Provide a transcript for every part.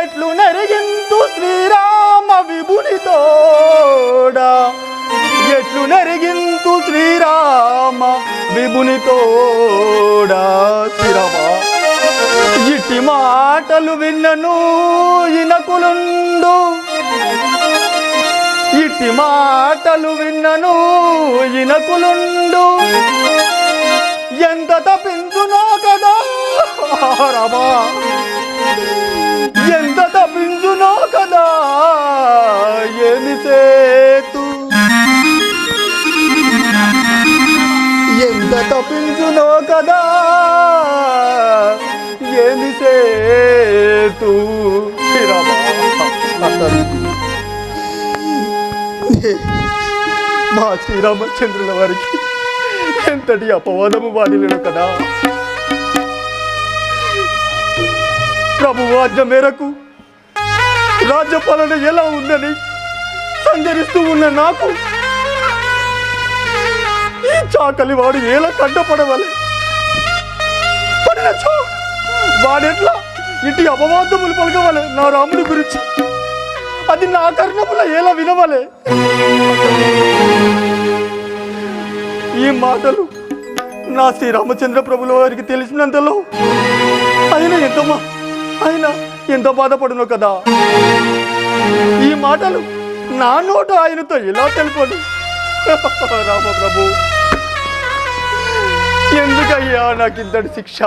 ఎట్లు నెరిగింతు శ్రీరామ విభునితోడా? ఎట్లు నెరిగింతు శ్రీరామ విభునితోడా? శ్రీరామ ఇట్టి మాటలు విన్నను ఇనకులుండు. ఇట్టి మాటలు విన్నను ఇనకులుండు. ఎంత తప్పించునో కదా రమా ఎంత తప్పించునో కదా ఏమి సేతు ఎంత తప్పించునో కదా ఏమి సేతు మా శ్రీరామచంద్రుల వారికి ఎంతటి అపవాదము వాడిలేడు కదా ప్రభు ఆజ్ఞ మేరకు రాజ్యపాలన ఎలా ఉందని సంచరిస్తూ ఉన్న నాకు ఈ చాకలి వాడు ఎలా కంటపడవాలి? పడినచో వాడెట్లా ఇటు అపవాదములు పలకవాలి నా రాముడి గురించి? అది నా కర్ణముల ఎలా వినవలే? ఈ మాటలు నా శ్రీరామచంద్ర ప్రభుల వారికి తెలిసినంతలో ఆయన ఎంతమా? ఆయన ఎంతో బాధపడును కదా? ఈ మాటలు నా నోట ఆయనతో ఎలా తెలుపడు? రామ ప్రభు ఎందుకయ్యా నాకు ఇంతటి శిక్ష?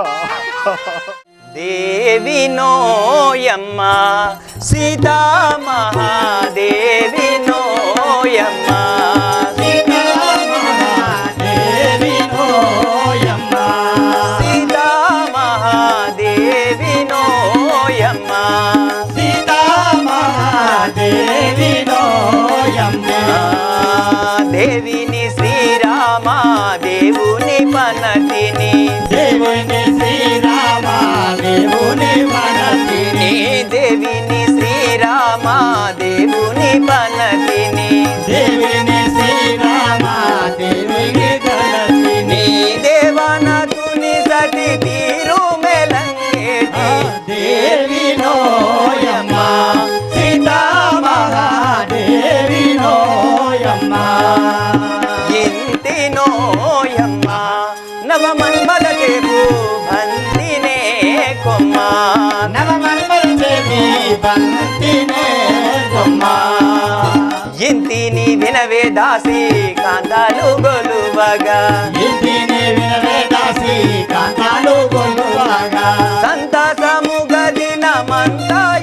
దేవి నోయమ్మ సీతా మహాదేవి నోయమ్మ. ఇంటి నోయమ్మ నవ మన్మదకేపు బంతినే కొమ్మ. ఇంటిని వినవే దాసి కాంతాలు గొలువగా. సంతసము గదిన మంతాయు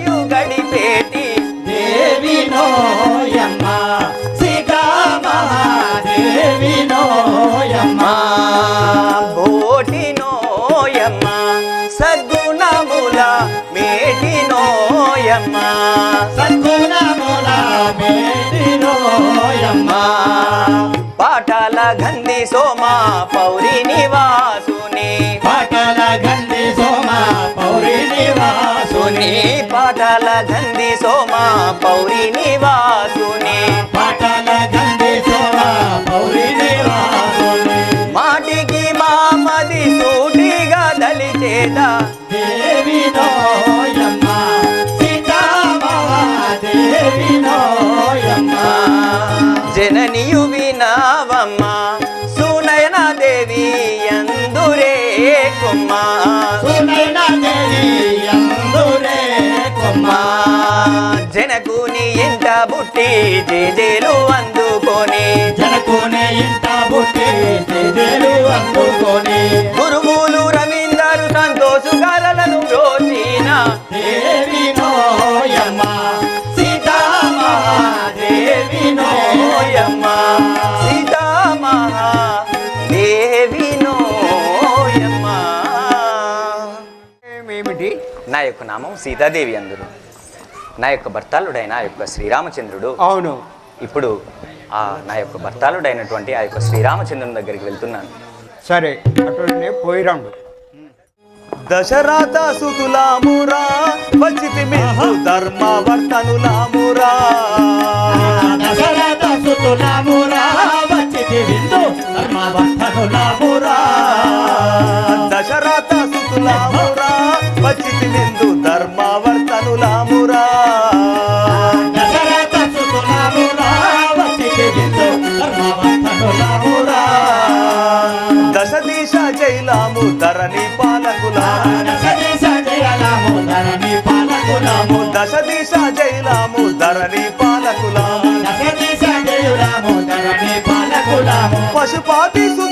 పాఠాల గంధి సోమ పౌరి నివాసుని. పాటల గండి సోమ పౌరి నివాసుని. సుని పాఠాల గంధి సోమ పౌరి నివాసుని. పాటల గండి సోమ పౌరి నివాసుని. మాటికి మామది సూటిగా దలిచేద దేవి నోయమ్మ సీతామహాదేవి నోయమ్మ. జననియు బుట్టి జేజేలు అందుకొని. జనకునే ఇంట బుట్టి తేజేలు అందుకొని. గురువులు రవీందరు సంతోషు గాలను రోచిన దేవి నోయమ్మ సీతామహాదేవి నోయమ్మ. సీతామహా దేవి నోయమ్మ. ఏమిటి? నా యొక్క నామం సీతాదేవి అందరు నా యొక్క భర్తలుడైన ఆ యొక్క శ్రీరామచంద్రుడు అవును. ఇప్పుడు ఆ నా యొక్క భర్తాలుడైనటువంటి ఆ యొక్క శ్రీరామచంద్రుని దగ్గరికి వెళ్తున్నాను. సరే అటువంటి పోయి రండు. దశరథ సుతులామురా వచ్చితి మిహు ధర్మవర్తనులామురా దశరథ సుతులామురా వచ్చితి విందు దశరథ సుతులామురా వచ్చితి విందు దేశ జయరాము ధరణి పాలకులాము. పశుపాతి సు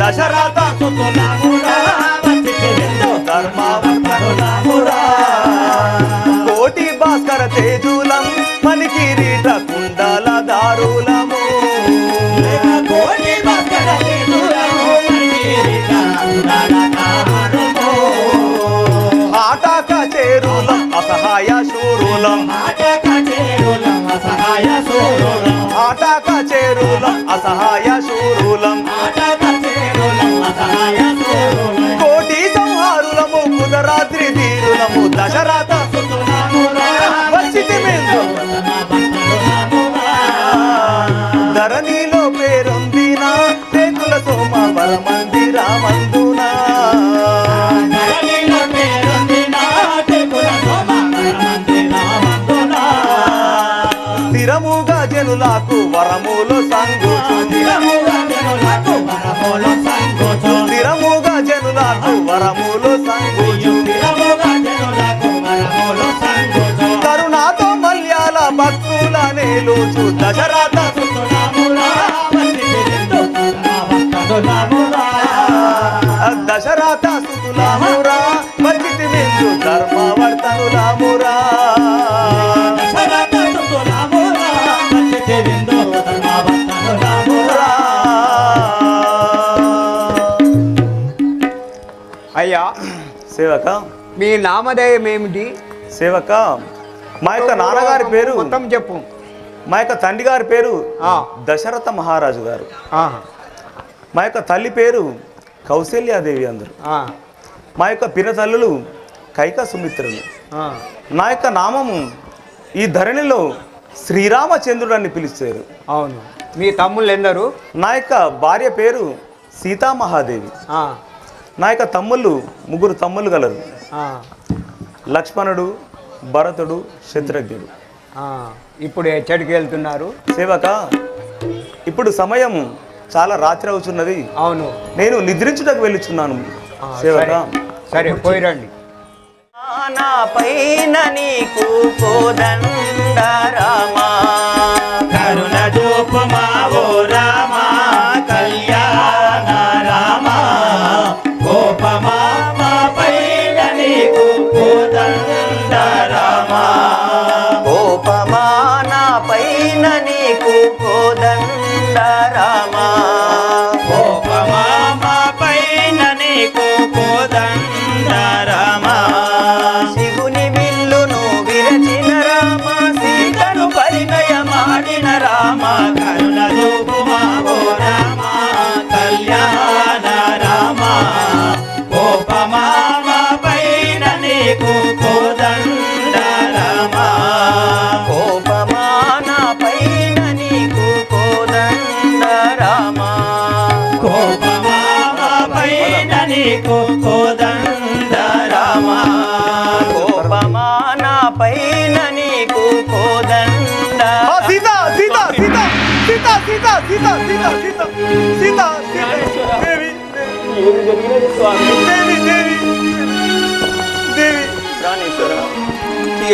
దశరథ కుతులామురా కోటి భాస్కర తేజులం పలికి స్థిరములు సంగు స్థిరముగా జనులకు వరములు సంగు కరుణాతో మల్యాల భక్తుల నేలుచు దశరథ సేవక? మీ నామధేయం ఏమిటి? సేవక? మా యొక్క నాన్నగారి పేరు మొత్తం చెప్పు. మా యొక్క తండ్రి గారి పేరు దశరథ మహారాజు గారు. మా యొక్క తల్లి పేరు కౌశల్యాదేవి అందరు. మా యొక్క పినతల్లులు కైక సుమిత్రులు. నా యొక్క నామము ఈ ధరణిలో శ్రీరామచంద్రుడు అని పిలుస్తారు. అవును. మీ తమ్ముళ్ళు ఎందరు నా యొక్క భార్య పేరు సీతామహాదేవి. నా యొక్క తమ్ముళ్ళు ముగ్గురు తమ్ముళ్ళు కలరు లక్ష్మణుడు భరతుడు శత్రుఘ్నుడు. ఇప్పుడు ఎచ్చడికి వెళ్తున్నారు సేవక ఇప్పుడు సమయం చాలా రాత్రి అవుతున్నది. అవును. నేను నిద్రించుటకు వెళ్ళుచున్నాను సేవక. సరే. పోయిరండి. నా పైన నీకు రామా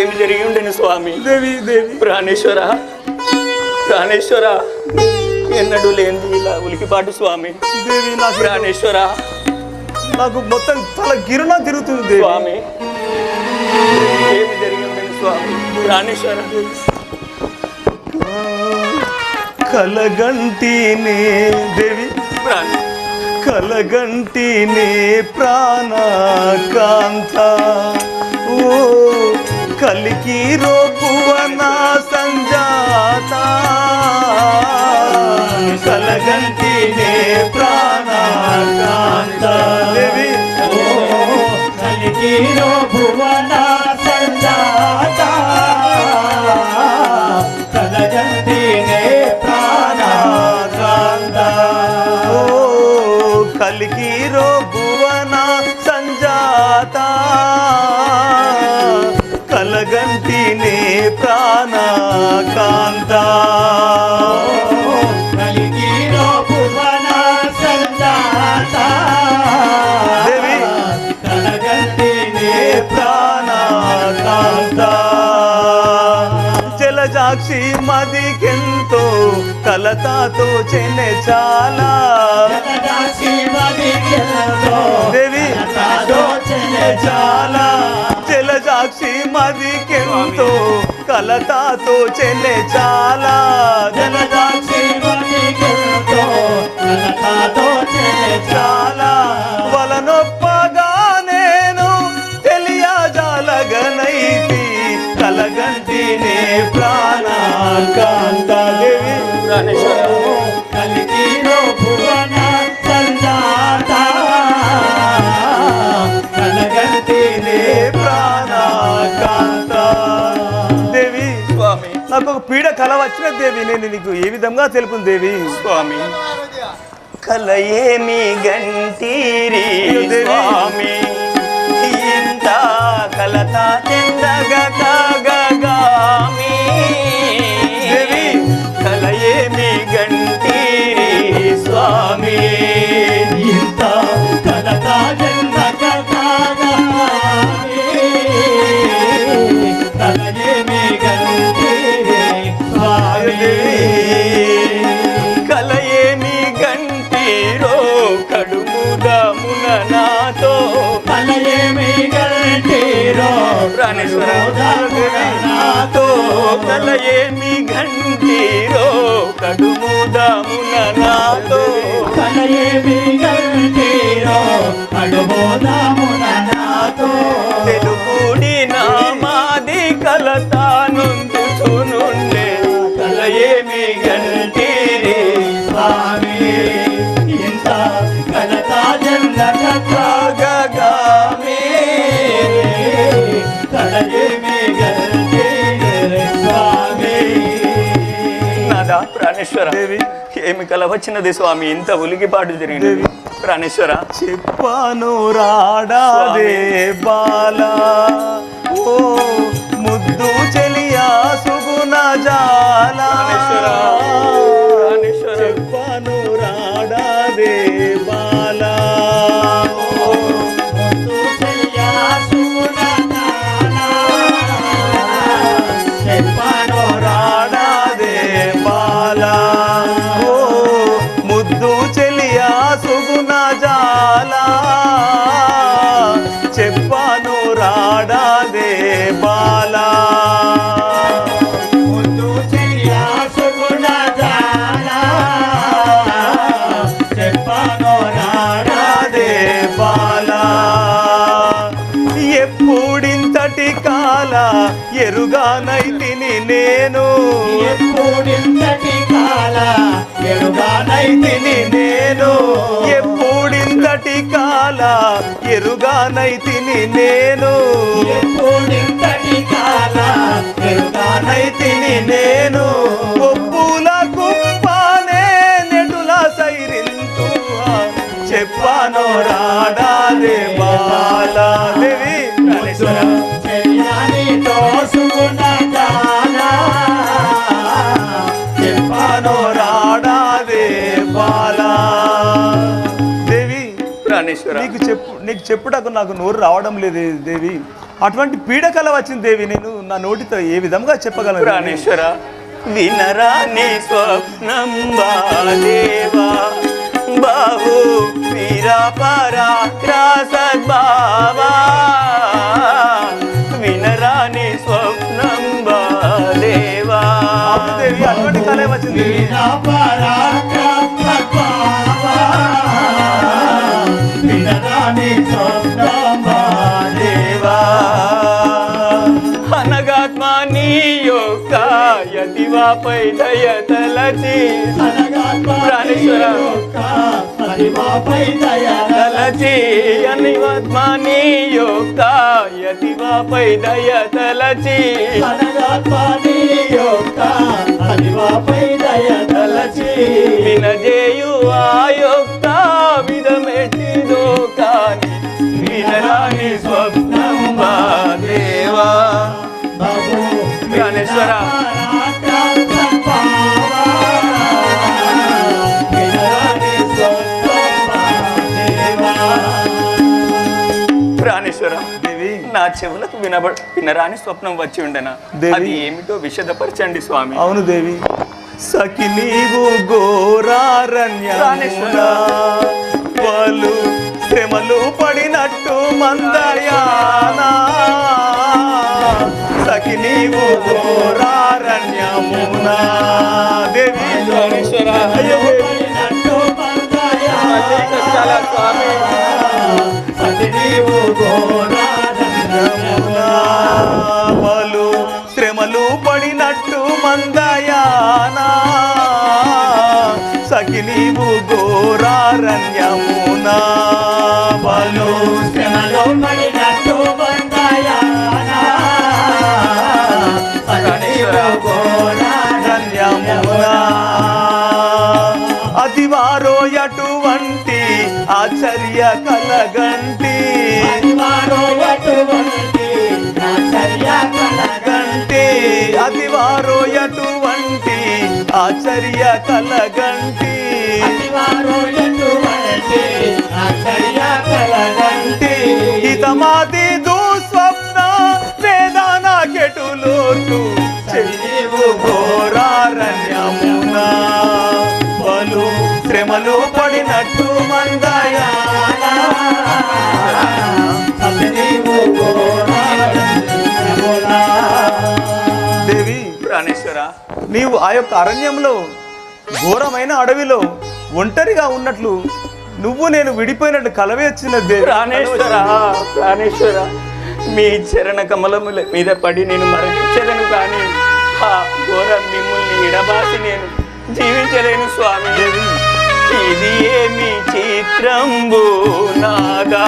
ఏమి జరిగి ఉండేను స్వామి? దేవి దేవి. ప్రాణేశ్వర ప్రాణేశ్వర ఎన్నడూ లేనిది ఇలా ఉలికిపాటు స్వామి. దేవి నా ప్రాణేశ్వర. నాకు మొత్తం తల గిరణ తిరుగుతుంది స్వామి ఏమి జరిగి ఉండేను స్వామి? ప్రాణేశ్వర. కలగంటినే దేవి. ప్రాణి కలగంటినే ప్రాణ కాంత ఓ కలికి రోపువన సంజాత. కలగంటినే ప్రాణకాంత చాలా. దేవి చాలా. జలజాక్షి మదికెంతో కలతాతో చెన్నె చాలా. జలజాక్షి వచ్చిన దేవి నేను నీకు ఏ విధంగా తెలుపును దేవి? స్వామి. కల ఏమి గంటీరి దేవి. స్వామి. ఇంత కలత చెందగ కల ఏమి గంటీరో ప్రాణేశ్వర. ఏమి కల వచ్చినది స్వామి? ఇంత ఉలికిపాటు జరిగినది ప్రాణేశ్వర చెప్పాను రాడాదే బాలా. ఓ ముద్దు చెలియా సుగుణ జాలా. ఎరుగానైతిని నేను. నైతిని నేను. ఒప్పుల కుప్పానే నెటుల సైరింతు చెప్పానో రాడాదే నీకు చెప్పు నీకు చెప్పుటకు నాకు నోరు రావడం లేదు దేవి. అటువంటి పీడకల వచ్చింది దేవి. నేను నా నోటితో ఏ విధంగా చెప్పగలను దేవి? ప్రాణేశ్వర వినరాని స్వప్నం దేవా బాహు వీరా పరాక్రాసద్భావా యతివాపై దయ తలచి తలచి అనివాత్మా నీ యొక్క యతివాపై దయ తలచి అనగాత్మని యొక్క పరివాపై దయ తలచి వినజేయు వినబ వినరాని స్వప్నం వచ్చి ఉండనా. అది ఏమిటో విషదపరచండి స్వామి. అవును దేవి. సఖి నీవు ఘోరారణ్యమున వాళ్ళు శ్రమలు పడినట్టు మందయానా. సఖి నీవు ఘోరారణ్యమున. దేవి. అయ్యో కష్టాల స్వామి. నీవు ఘోరారణ్యమునా. పలు శ్రమలో పడినట్టు అటువంటి ఆశ్చర్య కలగంటి. అతివారో ఎటువంటి ఆశ్చర్య కలగ. గంటి అతివారో అటువంటి ఆశ్చర్య కలగంటి. అతివారో ఎటువంటి ఆశ్చర్య కలగంటి. హితమాది దుస్వప్న వేదన కెటులోటు చెల్లివు ఘోరారణ్యమున బలు శ్రమలు పడినట్టు మందయానా. దేవి ప్రాణేశ్వర నీవు ఆ యొక్క అరణ్యంలో ఘోరమైన అడవిలో ఒంటరిగా ఉన్నట్లు నువ్వు నేను విడిపోయినట్టు కలవే వచ్చిన దేవి. ప్రాణేశ్వర ప్రాణేశ్వర మీ చరణ కమలముల మీద పడి నేను మరణించదను కానీ ఆ ఘోర మిమ్మల్ని ఇడబాసి నేను జీవించలేను స్వామి. ఇది ఏమి చిత్రంబు నాదా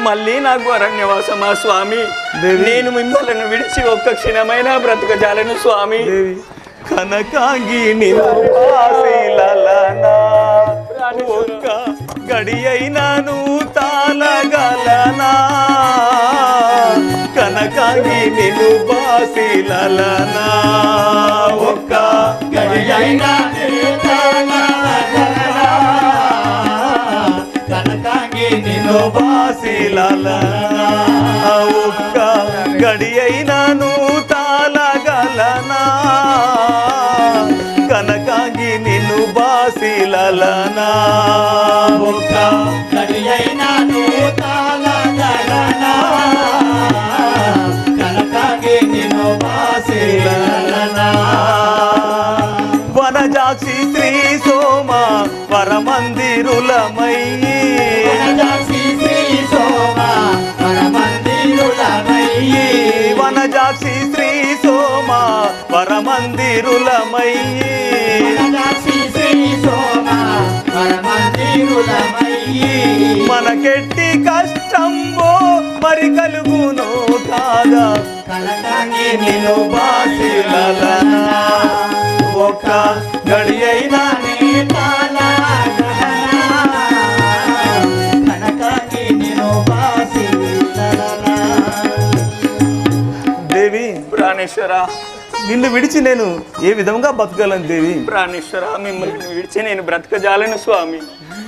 మళ్ళీ నాకు అరణ్యవాసమా స్వామి? దేవి. నేను మిమ్మల్ని విడిచి ఒక్క క్షణమైన బ్రతకజాలను స్వామి. దేవి. కనకాంగి నిలనా గడియైనను తాళగలనా? కనకాగి నిను బాసిలనా ఒక్క గడియైనా నిన్ను బాసిలనా ఒక్క గడియైనను తాళగలనా? ఒక్క మనకెట్టి కష్టంబో మరి కలుగును కాదా? కనకాగి నిన్ను బాసిలలనా ఒక్క గడి అయినా కనకాగి నిన్ను వాసిలనా దేవి ప్రాణేశ్వర. నిన్ను విడిచి నేను ఏ విధంగా బతకగలను దేవి? ప్రాణేశ్వర మిమ్మల్ని విడిచి నేను బ్రతకజాలను స్వామి.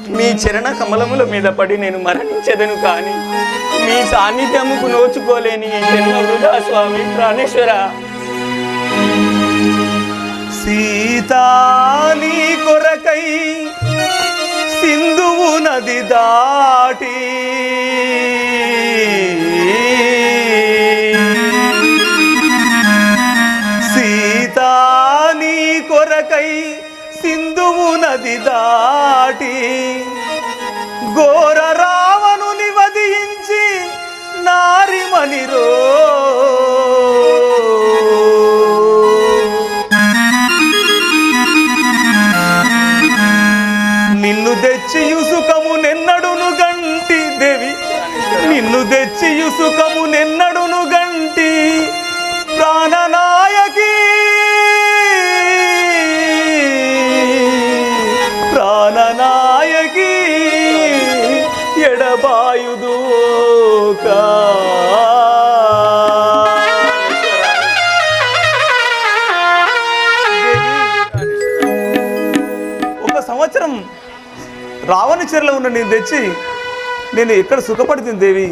మీ చరణ కమలముల మీద పడి నేను మరణించదను కానీ మీ సాన్నిధ్యముకు నోచుకోలేని ఈ జన్మ వృధా స్వామి ప్రాణేశ్వర. సీతా నీ కొరకై సింధువు నది దాటి. సీతా నీ కొరకై సింధువు నది దాటి ఘోర రావణుని వధించి నారిమణిరో నిన్ను తెచ్చి యుసుకము నెన్నడును గంటి దేవి. నిన్ను తెచ్చి యుసుకము నిన్నడు రావణ చెరలో ఉన్న నేను తెచ్చి నేను ఎక్కడ సుఖపడుతుంది దేవి?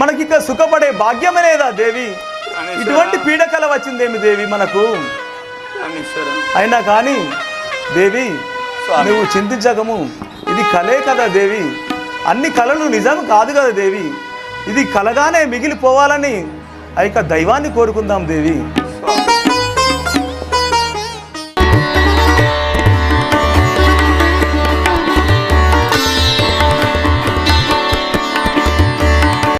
మనకి ఇక సుఖపడే భాగ్యమే లేదా దేవి? ఇటువంటి పీడకల వచ్చిందేమి దేవి మనకు? అయినా కానీ దేవి నువ్వు చింతించకము. ఇది కలే కదా దేవి. అన్ని కళలు నిజం కాదు కదా దేవి. ఇది కలగానే మిగిలిపోవాలని ఆ యొక్క దైవాన్ని కోరుకుందాం దేవి.